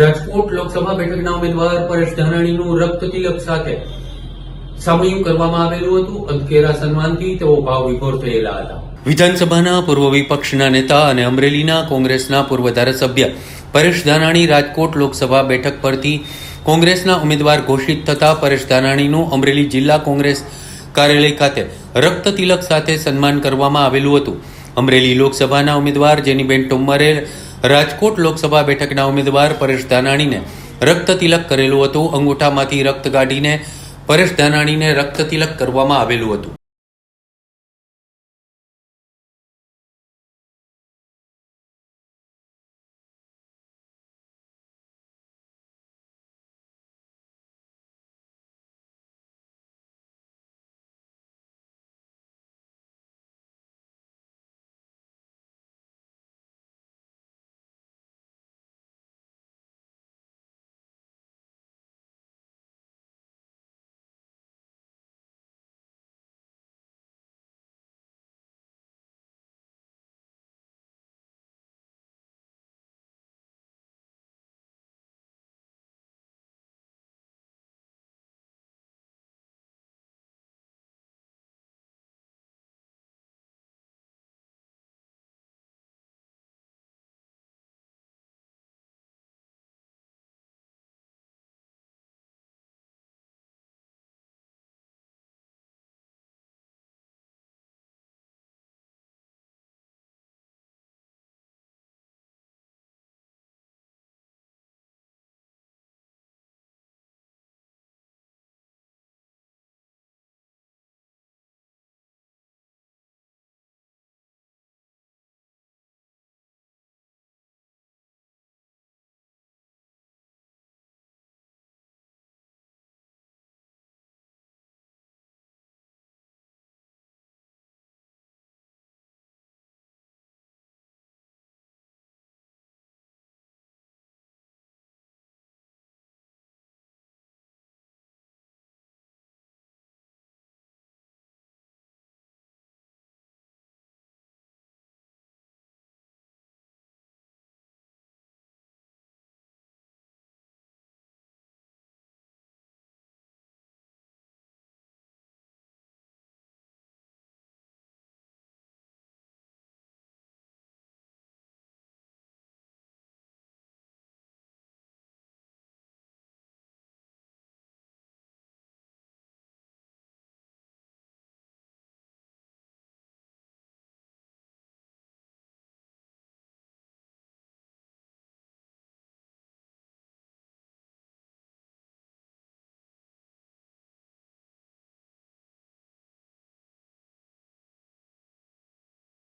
રાજકોટ લોકસભા બેઠકના ઉમેદવાર પરેશ ધાનાણીનું રક્ત સાથે સામૂહિક કરવામાં આવેલું હતું. અંધકેરા સન્માનથી તેઓ ભાવ વિભોર થયેલા હતા. વિધાનસભાના પૂર્વ વિપક્ષના નેતા અને અમરેલીના કોંગ્રેસના પૂર્વ ધારાસભ્ય પરેશ ધાનાણી રાજકોટ લોકસભા બેઠક પરથી કોંગ્રેસના ઉમેદવાર ઘોષિત થતા પરેશ ધાનાણીનું અમરેલી જિલ્લા કોંગ્રેસ કાર્યાલય ખાતે રક્ત તિલક સાથે સન્માન કરવામાં આવેલું હતું. અમરેલી લોકસભાના ઉમેદવાર જેનીબેન ટોમરે રાજકોટ લોકસભા બેઠકના ઉમેદવાર પરેશ ધાનાણીને રક્ત તિલક કરેલું હતું. અંગૂઠામાંથી રક્ત કાઢીને પરેશ ધાનાણીને રક્ત તિલક કરવામાં આવેલું હતું.